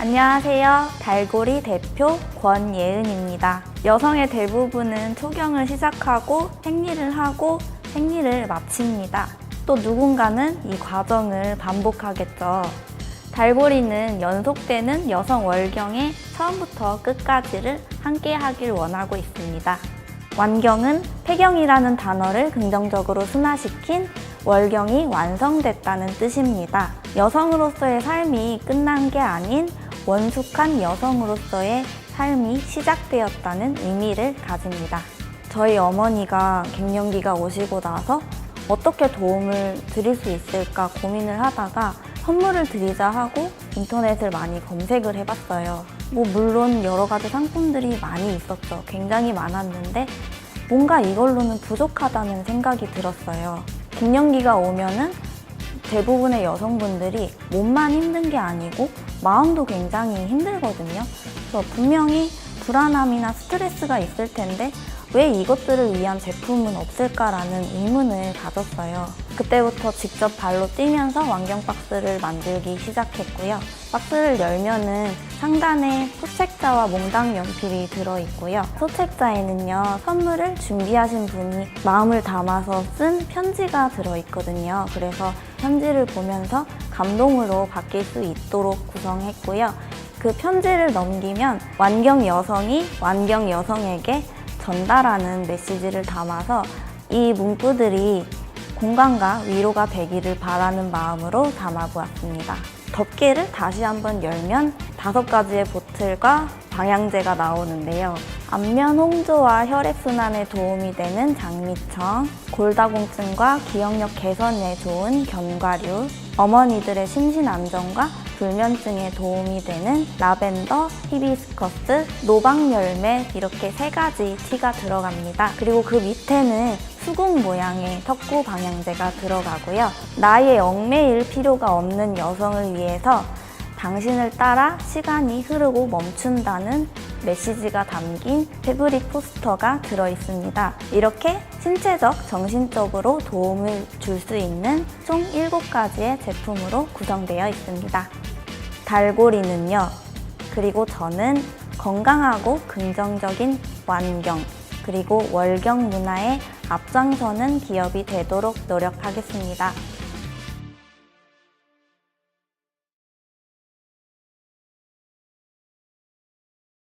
안녕하세요. 달고리 대표 권예은입니다. 여성의 대부분은 초경을 시작하고 생리를 하고 생리를 마칩니다. 또 누군가는 이 과정을 반복하겠죠. 달고리는 연속되는 여성 월경의 처음부터 끝까지를 함께 하길 원하고 있습니다. 완경은 폐경이라는 단어를 긍정적으로 순화시킨 월경이 완성됐다는 뜻입니다. 여성으로서의 삶이 끝난 게 아닌 원숙한 여성으로서의 삶이 시작되었다는 의미를 가집니다. 저희 어머니가 갱년기가 오시고 나서 어떻게 도움을 드릴 수 있을까 고민을 하다가 선물을 드리자 하고 인터넷을 많이 검색을 해봤어요. 뭐 물론 여러 가지 상품들이 많이 있었죠. 굉장히 많았는데 뭔가 이걸로는 부족하다는 생각이 들었어요. 갱년기가 오면은 대부분의 여성분들이 몸만 힘든 게 아니고 마음도 굉장히 힘들거든요. 그래서 분명히 불안함이나 스트레스가 있을 텐데 왜 이것들을 위한 제품은 없을까라는 의문을 가졌어요. 그때부터 직접 발로 뛰면서 완경 박스를 만들기 시작했고요. 박스를 열면은 상단에 소책자와 몽당 연필이 들어있고요. 소책자에는요, 선물을 준비하신 분이 마음을 담아서 쓴 편지가 들어있거든요. 그래서 편지를 보면서 감동으로 바뀔 수 있도록 구성했고요. 그 편지를 넘기면 완경 여성이 완경 여성에게 전달하는 메시지를 담아서 이 문구들이 공감과 위로가 되기를 바라는 마음으로 담아보았습니다. 덮개를 다시 한번 열면 다섯 가지의 보틀과 방향제가 나오는데요. 안면 홍조와 혈액순환에 도움이 되는 장미청, 골다공증과 기억력 개선에 좋은 견과류, 어머니들의 심신 안정과 불면증에 도움이 되는 라벤더, 히비스커스, 노방열매 이렇게 세 가지 티가 들어갑니다. 그리고 그 밑에는 수국 모양의 턱구 방향제가 들어가고요. 나의 얽매일 필요가 없는 여성을 위해서 당신을 따라 시간이 흐르고 멈춘다는 메시지가 담긴 패브릭 포스터가 들어 있습니다. 이렇게 신체적, 정신적으로 도움을 줄 수 있는 총 7가지의 제품으로 구성되어 있습니다. 달고리는요, 그리고 저는 건강하고 긍정적인 완경, 그리고 월경 문화에 앞장서는 기업이 되도록 노력하겠습니다.